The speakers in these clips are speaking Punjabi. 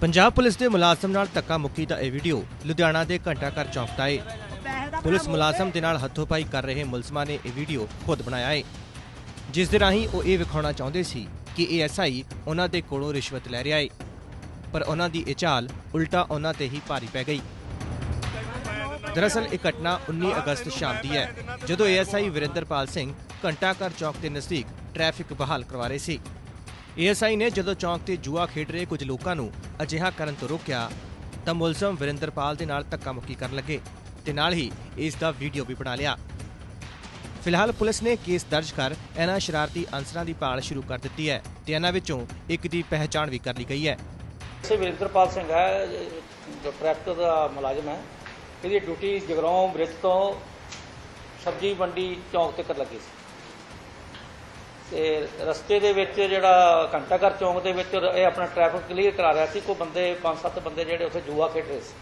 ਪੰਜਾਬ ਪੁਲਿਸ ਦੇ ਮੁਲਾਜ਼ਮ ਨਾਲ ਧੱਕਾ ਮੁੱਕੀ ਦਾ ਇਹ ਵੀਡੀਓ ਲੁਧਿਆਣਾ ਦੇ ਘੰਟਾ ਘਰ ਚੌਂਕ ਦਾ ਏ ਪੁਲਿਸ ਮੁਲਾਜ਼ਮ ਦੇ ਨਾਲ ਹੱਥੋਪਾਈ ਕਰ ਰਹੇ ਮੁਲਜ਼ਮਾਂ ਨੇ ਇਹ ਵੀਡੀਓ ਖੁਦ ਬਣਾਇਆ ਏ। ਜਿਸ ਦੇ ਰਾਹੀਂ ਉਹ ਇਹ ਵਿਖਾਉਣਾ ਚਾਹੁੰਦੇ ਸੀ ਕਿ ਏਐਸਆਈ ਉਹਨਾਂ ਦੇ ਕੋਲੋਂ ਰਿਸ਼ਵਤ ਲੈ ਰਿਹਾ ਏ। ਪਰ ਉਹਨਾਂ ਦੀ ਇਹ ਚਾਲ ਉਲਟਾ ਉਹਨਾਂ ਤੇ ਹੀ ਭਾਰੀ ਪੈ ਗਈ। ਦਰਅਸਲ, ਇਹ ਘਟਨਾ 19 ਅਗਸਤ ਸ਼ਾਮ ਦੀ ਹੈ, ਜਦੋਂ ਏਐਸਆਈ ਵਿਰਿੰਦਰਪਾਲ ਸਿੰਘ ਘੰਟਾਘਰ ਚੌਕ ਦੇ ਨਜ਼ਦੀਕ ਟ੍ਰੈਫਿਕ ਬਹਾਲ ਕਰਵਾ ਰਹੇ ਸੀ। ਏਐਸਆਈ ਨੇ ਜਦੋਂ ਚੌਂਕ ਤੇ ਜੂਆ ਖੇਡ ਰਹੇ ਕੁਝ ਲੋਕਾਂ ਨੂੰ ਅਜਿਹਾ ਕਰਨ ਤੋਂ ਰੋਕਿਆ, ਤਾਂ ਮੁਲਜ਼ਮ ਵਿਰਿੰਦਰਪਾਲ ਦੇ ਨਾਲ ਧੱਕਾ ਮੁੱਕੀ ਕਰਨ ਲੱਗੇ ਤੇ ਨਾਲ ਹੀ ਇਸ ਦਾ ਵੀਡੀਓ ਵੀ ਬਣਾ ਲਿਆ। ਫਿਲਹਾਲ ਪੁਲਿਸ ਨੇ ਕੇਸ ਦਰਜ ਕਰ ਇਹਨਾਂ ਸ਼ਰਾਰਤੀ ਅਨਸਰਾਂ ਦੀ ਭਾਲ ਸ਼ੁਰੂ ਕਰ ਦਿੱਤੀ ਹੈ ਤੇ ਇਹਨਾਂ ਵਿੱਚੋਂ ਇੱਕ ਦੀ ਪਹਿਚਾਣ ਵੀ ਕਰ ਲਈ ਗਈ ਹੈ। ਸੇ ਵਿਰਿੰਦਰਪਾਲ ਸਿੰਘ ਹੈ, ਜੋ ਟਰੈਕਟਰ ਦਾ ਮੁਲਾਜ਼ਮ ਹੈ। ਇਹਦੀ ਡਿਊਟੀ ਜਗਰਾਉਂ ਬ੍ਰਿਜ ਤੋਂ ਸਬਜ਼ੀ ਮੰਡੀ ਚੌਂਕ ਤੱਕ ਲੱਗੀ ਸੀ। ਤੇ ਰਸਤੇ ਦੇ ਵਿੱਚ ਜਿਹੜਾ ਘੰਟਾਘਰ ਚੌਂਕ ਦੇ ਵਿੱਚ ਇਹ ਆਪਣਾ ਟ੍ਰੈਫਿਕ ਕਲੀਅਰ ਕਰਾ ਰਿਹਾ ਸੀ। ਕੋਈ ਬੰਦੇ ਪੰਜ ਸੱਤ ਬੰਦੇ ਜਿਹੜੇ ਉੱਥੇ ਜੂਆ ਖੇਡ ਰਹੇ ਸੀ।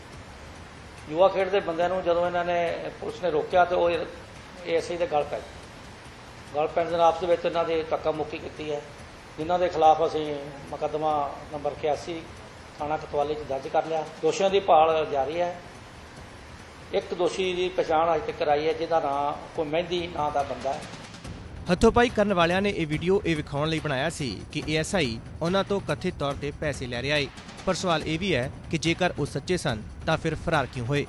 ਜੂਆ ਖੇਡਦੇ ਬੰਦਿਆਂ ਨੂੰ ਜਦੋਂ ਇਹਨਾਂ ਨੇ ਪੁਲਿਸ ਨੇ ਰੋਕਿਆ ਤੇ ਉਹ ਏਐਸਆਈ ਦੇ ਗਲ ਪੈ ਗਏ। ਗਲ ਪੈਣ ਦੇ ਨਾਲ ਆਪਸ ਵਿੱਚ ਇਹਨਾਂ ਦੇ ਧੱਕਾ ਮੁੱਕੀ ਕੀਤੀ ਹੈ। ਜਿਨ੍ਹਾਂ ਦੇ ਖਿਲਾਫ ਅਸੀਂ ਮੁਕੱਦਮਾ ਨੰਬਰ 81 ਥਾਣਾ ਕਤਵਾਲੀ 'ਚ ਦਰਜ ਕਰ ਲਿਆ। ਦੋਸ਼ੀਆਂ ਦੀ ਭਾਲ ਜਾਰੀ ਹੈ। ਇੱਕ ਦੋਸ਼ੀ ਦੀ ਪਛਾਣ ਅਜੇ ਤੱਕ ਆਈ ਹੈ, ਜਿਹਦਾ ਨਾਂ ਕੋਈ ਮਹਿੰਦੀ ਨਾਂ ਦਾ ਬੰਦਾ ਹੈ। ਹੱਥੋਪਾਈ ਕਰਨ ਵਾਲਿਆਂ ਨੇ ਇਹ ਵੀਡੀਓ ਇਹ ਵਿਖਾਉਣ ਲਈ ਬਣਾਇਆ ਸੀ ਕਿ ਏਐਸਆਈ ਉਹਨਾਂ ਤੋਂ ਕਥਿਤ ਤੌਰ ਤੇ ਪੈਸੇ ਲੈ ਰਿਹਾ ਏ। ਪਰ ਸਵਾਲ ਇਹ ਵੀ ਹੈ ਕਿ ਜੇਕਰ ਉਹ ਸੱਚੇ ਸਨ ਤਾਂ ਫਿਰ ਫਰਾਰ ਕਿਉਂ ਹੋਏ?